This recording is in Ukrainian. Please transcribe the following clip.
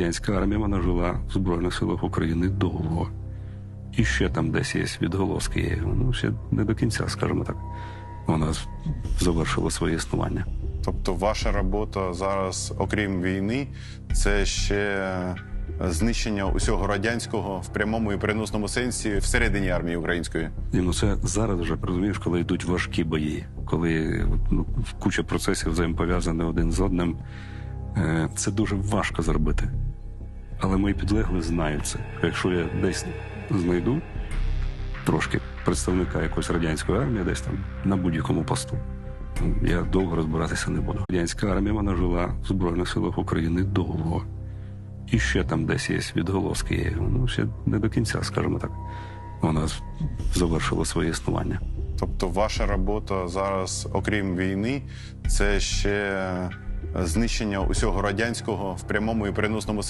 Радянська армія вона жила в Збройних силах України довго. І ще там десь є відголоски. є. Ну, ще не до кінця, скажімо так. Вона завершила своє існування. Тобто, ваша робота зараз, окрім війни, це ще знищення усього радянського в прямому і переносному сенсі всередині армії української. І ну це зараз вже розумієш, коли йдуть важкі бої, коли ну, куча процесів взаємопов'язані один з одним. Е, Це дуже важко зробити. Але мої підлеглі знають це. Якщо я десь знайду трошки представника якоїсь радянської армії, десь там на будь-якому посту, я довго розбиратися не буду. Радянська армія вона жила в Збройних силах України довго. І ще там десь є відголоски. Ну, ще не до кінця, скажімо так. Вона завершила своє існування. Тобто, ваша робота зараз, окрім війни, це ще знищення усього радянського в прямому і переносному сенсі.